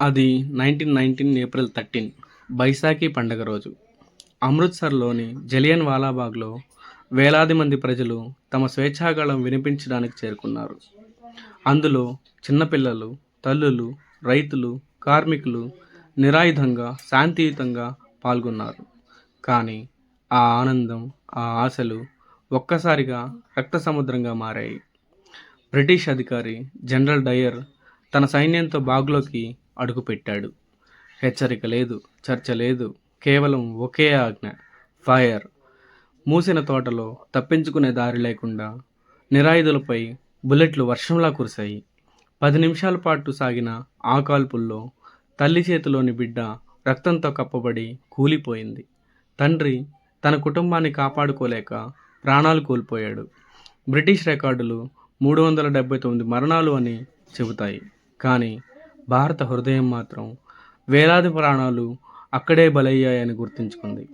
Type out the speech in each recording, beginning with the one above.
అది nineteen nineteen April thirteen Baisakhi పండగ రోజు. అమృత్సర్లోని జలియన్ వాలాబాగ్లో వేలాది మంది ప్రజలు తమ స్వేచ్ఛాగాళం వినిపించడానికి చేరుకున్నారు. అందులో చిన్నపిల్లలు తల్లులు రైతులు కార్మికులు నిరాయుధంగా శాంతియుతంగా పాల్గొన్నారు. కానీ ఆ ఆనందం ఆ ఆశలు ఒక్కసారిగా రక్త సముద్రంగా మారాయి. బ్రిటిష్ అధికారి జనరల్ డయర్ తన సైన్యంతో బాగ్లోకి అడుగుపెట్టాడు. హెచ్చరిక లేదు చర్చ లేదు కేవలం ఒకే ఆజ్ఞ ఫైర్. మూసిన తోటలో తప్పించుకునే దారి లేకుండా నిరాయుధులపై బుల్లెట్లు వర్షంలా కురిశాయి. పది నిమిషాల పాటు సాగిన ఆ కాల్పుల్లో తల్లి చేతిలోని బిడ్డ రక్తంతో కప్పబడి కూలిపోయింది. తండ్రి తన కుటుంబాన్ని కాపాడుకోలేక ప్రాణాలు కోల్పోయాడు. బ్రిటిష్ రికార్డులు మూడు వందల డెబ్బై తొమ్మిది మరణాలు అని చెబుతాయి. కానీ భారత హృదయం మాత్రం వేలాది ప్రాణాలు అక్కడే బలయ్యాయని గుర్తుంచుకుంది.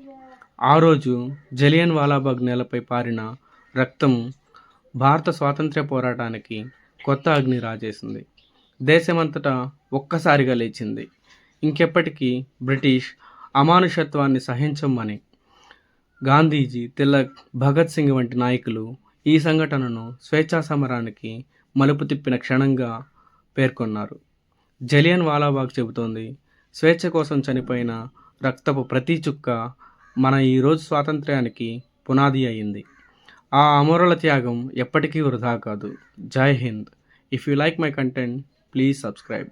ఆ రోజు జలియన్ వాలాబాగ్ నేలపై పారిన రక్తం భారత స్వాతంత్ర్య పోరాటానికి కొత్త అగ్ని రాజేసింది. దేశమంతటా ఒక్కసారిగా లేచింది. ఇంకెప్పటికీ బ్రిటిష్ అమానుషత్వాన్ని సహించమని గాంధీజీ తిలక్ భగత్ సింగ్ వంటి నాయకులు ఈ సంఘటనను స్వేచ్ఛా సమరానికి మలుపు తిప్పిన క్షణంగా పేర్కొన్నారు. జలియన్ వాలాబాగ్ చెబుతోంది స్వేచ్ఛ కోసం చనిపోయిన రక్తపు ప్రతి చుక్క మన ఈరోజు స్వాతంత్ర్యానికి పునాది అయింది ఆ అమరుల త్యాగం ఎప్పటికీ వృధా కాదు. జై Hind. If you like my content please subscribe